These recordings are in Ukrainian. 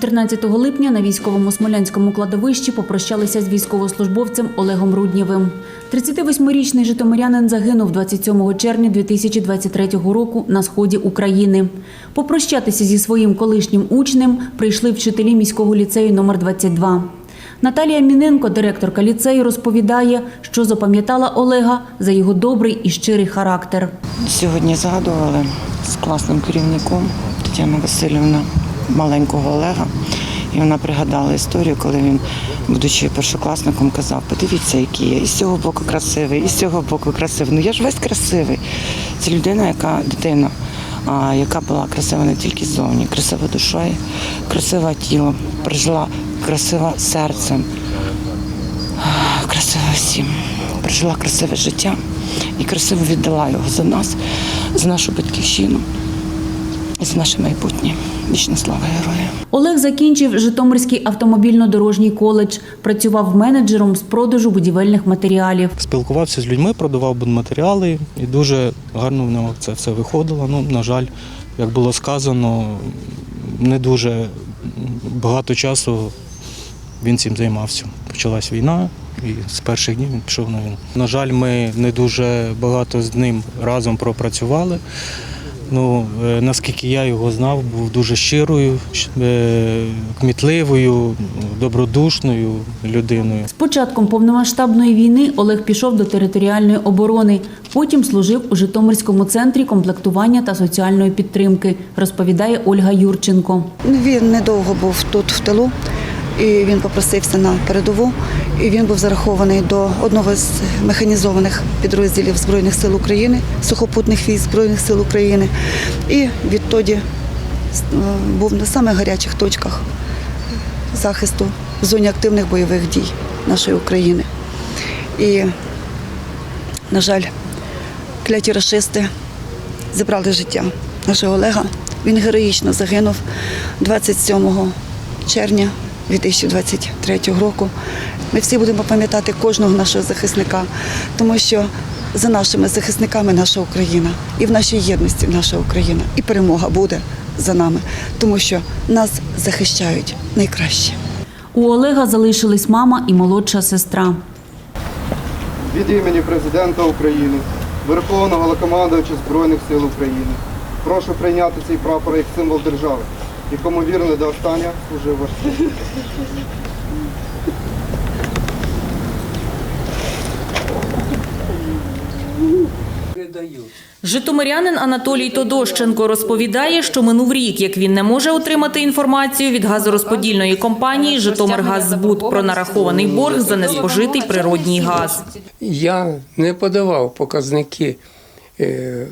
14 липня на військовому смолянському кладовищі попрощалися з військовослужбовцем Олегом Руднєвим. 38-річний житомирянин загинув 27 червня 2023 року на сході України. Попрощатися зі своїм колишнім учнем прийшли вчителі міського ліцею номер 22. Наталія Міненко, директорка ліцею, розповідає, що запам'ятала Олега за його добрий і щирий характер. Сьогодні згадували з класним керівником Тетяна Васильівна маленького Олега. І вона пригадала історію, коли він, будучи першокласником, казав: подивіться, який я, і з цього боку красивий, і з цього боку красивий. Ну я ж весь красивий. Це людина, яка дитина, а, яка була красива не тільки ззовні, красива душою, красива тілом, прожила красива серцем, красива всім. Прожила красиве життя і красиво віддала його за нас, за нашу батьківщину і за наше майбутнє. Вічна слава героям. Олег закінчив Житомирський автомобільно-дорожній коледж, працював менеджером з продажу будівельних матеріалів. Спілкувався з людьми, продавав будматеріали і дуже гарно в нього це все виходило. Ну, на жаль, як було сказано, не дуже багато часу він цим займався. Почалась війна, і з перших днів він пішов на війну. На жаль, ми не дуже багато з ним разом пропрацювали. Ну, е, наскільки я його знав, був дуже щирою, е, кмітливою, добродушною людиною. З початком повномасштабної війни Олег пішов до територіальної оборони. Потім служив у Житомирському центрі комплектування та соціальної підтримки, розповідає Ольга Юрченко. Він недовго був тут в тилу, і він попросився на передову. І він був зарахований до одного з механізованих підрозділів Збройних сил України, сухопутних військ Збройних сил України. І відтоді е, був на самих гарячих точках захисту в зоні активних бойових дій нашої України. І, на жаль, кляті рашисти забрали життя нашого Олега. Він героїчно загинув 27 червня 2023 року. Ми всі будемо пам'ятати кожного нашого захисника, тому що за нашими захисниками наша Україна і в нашій єдності наша Україна. І перемога буде за нами, тому що нас захищають найкраще. У Олега залишились мама і молодша сестра. Від імені президента України, Верховного Головнокомандувача Збройних сил України. Прошу прийняти цей прапор як символ держави, якому вірно до останнього служив ваш. Житомирянин Анатолій Тодощенко розповідає, що минув рік, як він не може отримати інформацію від газорозподільної компанії «Житомиргаззбут» про нарахований борг за неспожитий природній газ. Я не подавав показники, е,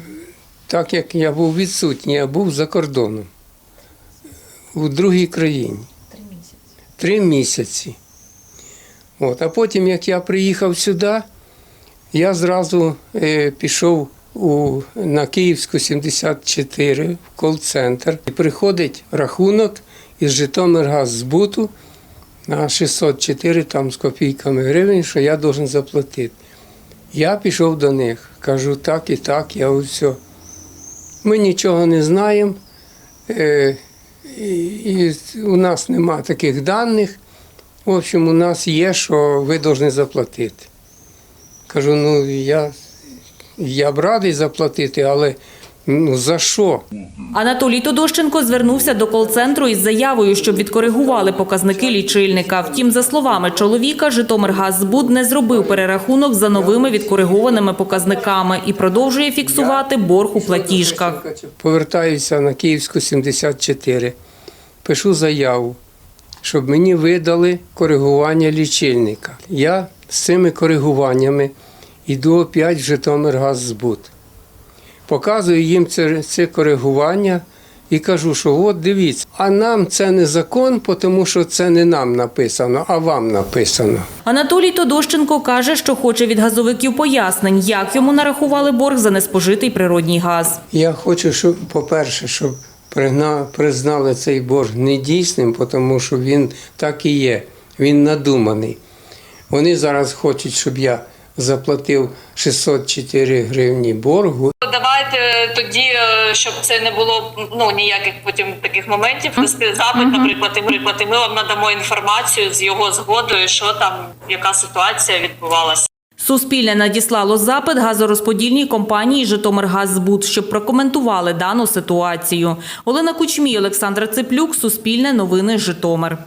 так як я був відсутній, я був за кордоном у другій країні. Три місяці. Три місяці. От. А потім, як я приїхав сюди, я зразу е, пішов у, на Київську 74 в кол-центр. І приходить рахунок із Житомиргаззбуту на 604 там з копійками гривень, що я должен заплатити. Я пішов до них, кажу, так і так, я все. Ми нічого не знаємо, е, і, у нас нема таких даних. В общем, у нас є, що ви повинні заплатити. Кажу, ну я, я б радий заплатити, але ну, за що? Анатолій Тодощенко звернувся до кол-центру із заявою, щоб відкоригували показники лічильника. Втім, за словами чоловіка, «Житомиргаззбуд» не зробив перерахунок за новими відкоригованими показниками і продовжує фіксувати борг у платіжках. Повертаюся на Київську 74, пишу заяву, щоб мені видали коригування лічильника. Я з цими коригуваннями йду опять в Житомиргаззбуд. Показую їм це, це коригування і кажу, що от дивіться, а нам це не закон, тому що це не нам написано, а вам написано. Анатолій Тодощенко каже, що хоче від газовиків пояснень, як йому нарахували борг за неспожитий природній газ. Я хочу, щоб, по-перше, щоб признали цей борг недійсним, тому що він так і є, він надуманий. Вони зараз хочуть, щоб я заплатив 604 гривні боргу. Давайте тоді, е, щоб це не було ну ніяких потім таких моментів. Запит, наприклад, і ми вам надамо інформацію з його згодою, що там яка ситуація відбувалася. Суспільне надіслало запит газорозподільній компанії «Житомиргаззбуд», щоб прокоментували дану ситуацію. Олена Кучмій, Олександр Цеплюк, Суспільне новини Житомир.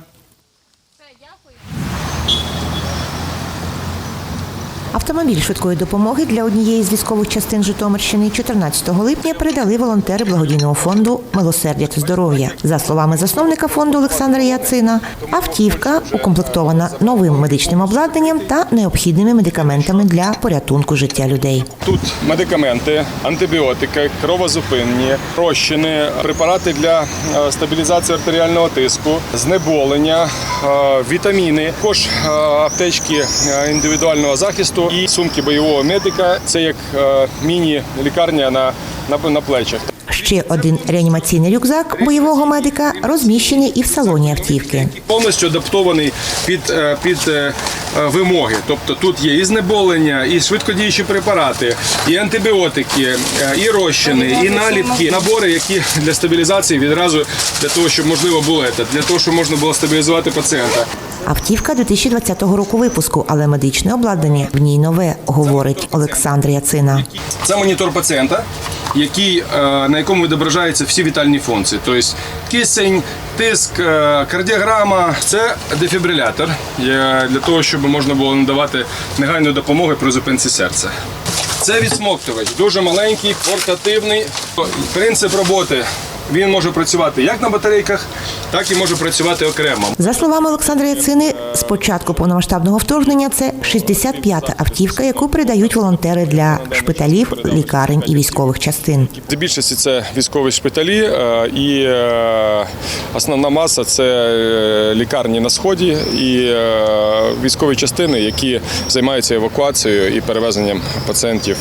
Автомобіль швидкої допомоги для однієї з військових частин Житомирщини 14 липня передали волонтери благодійного фонду Милосердя та здоров'я. За словами засновника фонду Олександра Яцина, автівка укомплектована новим медичним обладнанням та необхідними медикаментами для порятунку життя людей. Тут медикаменти, антибіотики, кровозупинні, розчини, препарати для е, стабілізації артеріального тиску, знеболення, е, вітаміни, також е, аптечки індивідуального захисту і сумки бойового медика. Це як е, міні-лікарня на, на, на плечах. Ще один реанімаційний рюкзак бойового медика розміщений і в салоні автівки. Повністю адаптований під, е, під е, вимоги. Тобто тут є і знеболення, і швидкодіючі препарати, і антибіотики, і розчини, і наліпки, набори, які для стабілізації відразу для того, щоб можливо було це, для того, щоб можна було стабілізувати пацієнта. Автівка 2020 року випуску, але медичне обладнання в ній нове, говорить Олександр Яцина. Це монітор пацієнта, який, е, на якому відображаються всі вітальні функції. Тобто кисень, тиск, е, кардіограма це дефібрилятор е, для того, щоб можна було надавати негайну допомогу при зупинці серця. Це відсмоктувач, дуже маленький, портативний. Принцип роботи. Він може працювати як на батарейках, так і може працювати окремо. За словами Олександра Яцини, з початку повномасштабного вторгнення це 65-та автівка, яку передають волонтери для шпиталів, лікарень і військових частин. Більшості це військові шпиталі е, і е, основна маса це е, лікарні на сході і військові частини, які займаються евакуацією і перевезенням пацієнтів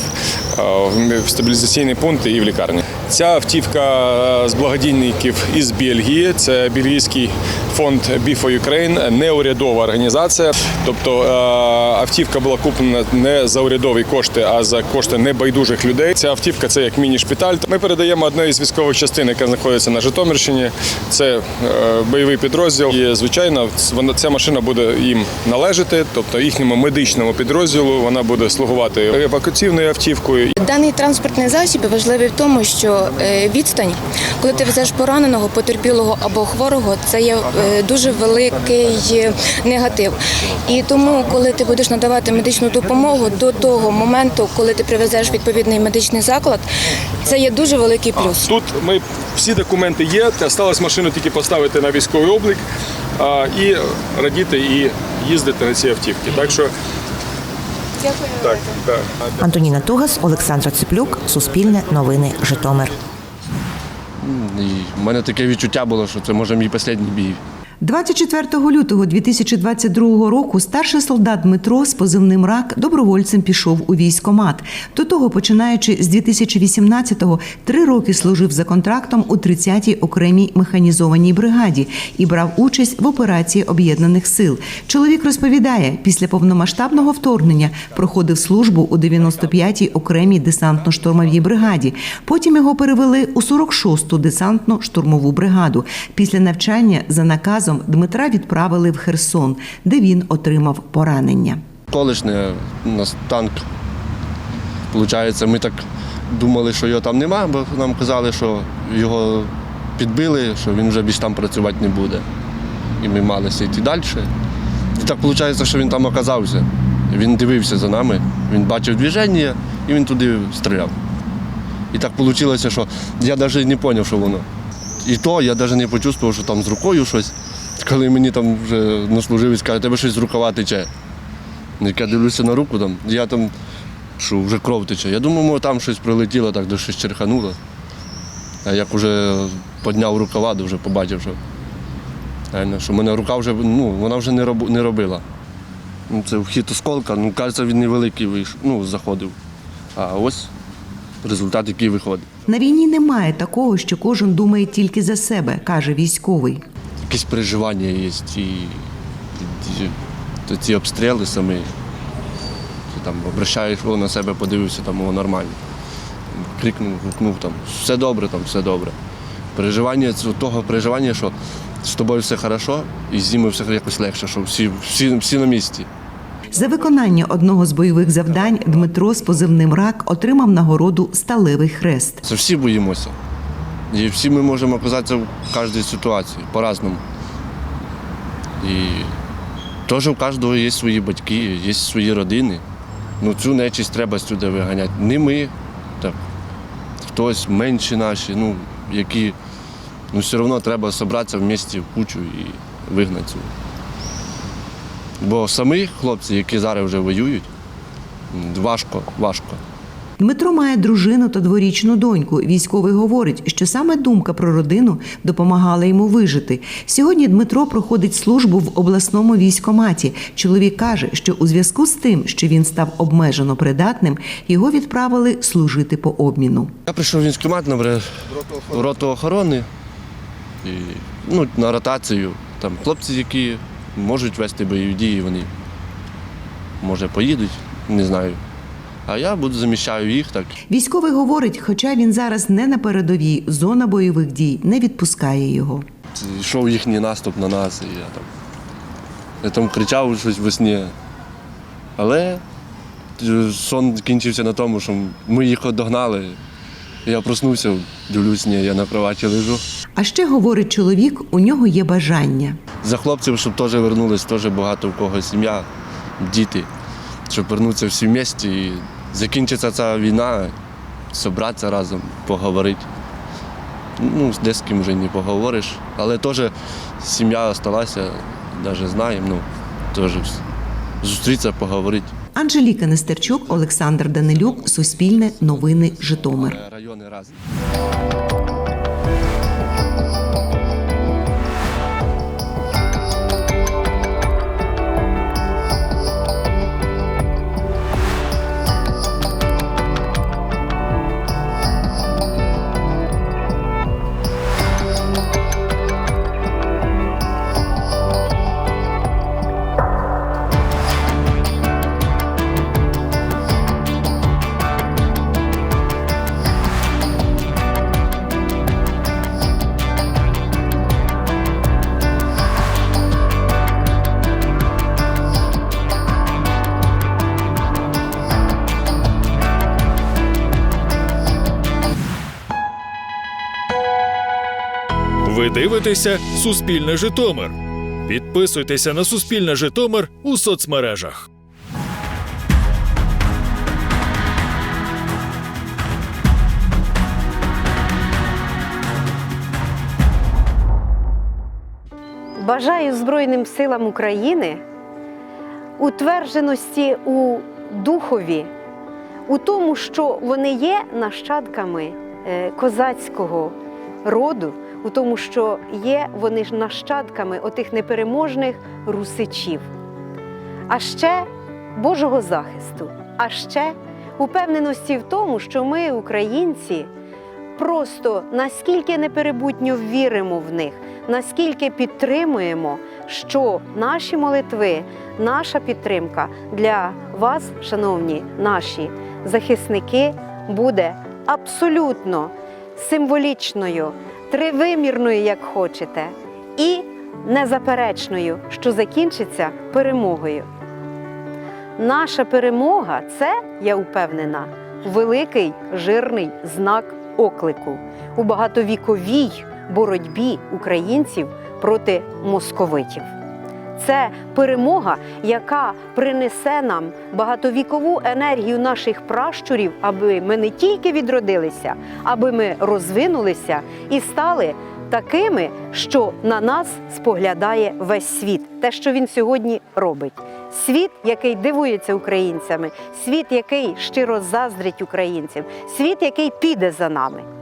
в стабілізаційні пункти і в лікарні. Ця автівка з благодійників із Бельгії. Це бельгійський фонд for Ukraine, неурядова організація. Тобто е, автівка була куплена не за урядові кошти, а за кошти небайдужих людей. Ця автівка це як міні-шпиталь. Ми передаємо одне із військових частин, яка знаходиться на Житомирщині. Це е, бойовий підрозділ. І звичайно, вона ця машина буде їм належати, тобто їхньому медичному підрозділу. Вона буде слугувати евакуаційною автівкою. Даний транспортний засіб важливий в тому, що е, відстань, коли ти везеш пораненого, потерпілого або хворого, це є дуже великий негатив. І тому, коли ти будеш надавати медичну допомогу до того моменту, коли ти привезеш відповідний медичний заклад, це є дуже великий плюс. Тут ми всі документи є. Осталось машину тільки поставити на військовий облік а, і радіти і їздити на цій автівці. Так що Дякую. так, так. Антоніна Тугас, Олександр Цеплюк, Суспільне новини, Житомир. В мене таке відчуття було, що це може мій останній бій. 24 лютого 2022 року старший солдат Дмитро з позивним рак добровольцем пішов у військомат. До того, починаючи з 2018-го, три роки служив за контрактом у 30-й окремій механізованій бригаді і брав участь в операції об'єднаних сил. Чоловік розповідає, після повномасштабного вторгнення проходив службу у 95-й окремій десантно-штурмовій бригаді. Потім його перевели у 46-ту десантно-штурмову бригаду. Після навчання за наказом Дмитра відправили в Херсон, де він отримав поранення. Колишнє у нас танк. Получається, ми так думали, що його там нема, бо нам казали, що його підбили, що він вже більш там працювати не буде. І ми малися йти далі. І так виходить, що він там оказався. Він дивився за нами, він бачив движення і він туди стріляв. І так вийшло, що я навіть не зрозумів, що воно. І то я навіть не почувствував, що там з рукою щось. Коли мені там вже наслуживець каже, тебе щось з рукава тече. Я дивлюся на руку, там, я там, що вже кров тече. Я думаю, може, там щось прилетіло, так де щось черхануло. А як вже підняв рукава, то вже побачив, що, реально, що мене рука вже, ну, вона вже не, не робила. Ну, Це вхід осколка, ну, кажеться, він невеликий вийшов, ну, заходив. А ось результат, який виходить. На війні немає такого, що кожен думає тільки за себе, каже військовий. Якісь переживання є, і, і, і ці обстріли самі. Що там обращаєш, на себе подивився, там о, нормально. Крикнув, гукнув там, все добре, там, все добре. Переживання того переживання, що з тобою все хорошо, і з ними все якось легше, що всі, всі, всі на місці. За виконання одного з бойових завдань Дмитро з позивним рак отримав нагороду Сталевий хрест. Це всі боїмося. І всі ми можемо оказатися в кожній ситуації по-разному. І теж у кожного є свої батьки, є свої родини. Ну цю нечисть треба сюди виганяти. Не ми, так. Хтось менші наші, ну, які ну, все одно треба зібратися в місті в кучу і вигнати цю. Бо самі хлопці, які зараз вже воюють, важко, важко. Дмитро має дружину та дворічну доньку. Військовий говорить, що саме думка про родину допомагала йому вижити. Сьогодні Дмитро проходить службу в обласному військоматі. Чоловік каже, що у зв'язку з тим, що він став обмежено придатним, його відправили служити по обміну. Я прийшов в військкомат на роту охорони і, ну, на ротацію. Там хлопці, які можуть вести бойові дії, вони може поїдуть, не знаю. А я буду заміщаю їх так. Військовий говорить, хоча він зараз не на передовій, зона бойових дій не відпускає його. Йшов їхній наступ на нас, і я там, я там кричав щось во сні. Але е, сон кінчився на тому, що ми їх догнали. Я проснувся, дивлюсь, ні, я на кроваті лежу. А ще говорить чоловік, у нього є бажання. За хлопців, щоб теж вернулись, теж багато в кого сім'я, діти, щоб вернутися всі в місті і закінчиться ця війна, зібратися разом, поговорити. Ну, де з ким вже не поговориш, але теж сім'я залишилася, навіть знаємо, ну, теж зустрітися, поговорити. Анжеліка Нестерчук, Олександр Данилюк, Суспільне, Новини, Житомир. Райони разні. Дивитеся Суспільне Житомир. Підписуйтеся на Суспільне Житомир у соцмережах. Бажаю Збройним силам України утвердженості у духові, у тому, що вони є нащадками е, козацького роду, у тому, що є вони ж нащадками отих непереможних русичів, а ще Божого захисту, а ще упевненості в тому, що ми, українці, просто наскільки неперебутньо віримо в них, наскільки підтримуємо, що наші молитви, наша підтримка для вас, шановні наші захисники, буде абсолютно символічною, тривимірною, як хочете, і незаперечною, що закінчиться перемогою. Наша перемога це, я впевнена, великий жирний знак оклику у багатовіковій боротьбі українців проти московитів. Це перемога, яка принесе нам багатовікову енергію наших пращурів, аби ми не тільки відродилися, аби ми розвинулися і стали такими, що на нас споглядає весь світ. Те, що він сьогодні робить. Світ, який дивується українцями, світ, який щиро заздрить українцям, світ, який піде за нами.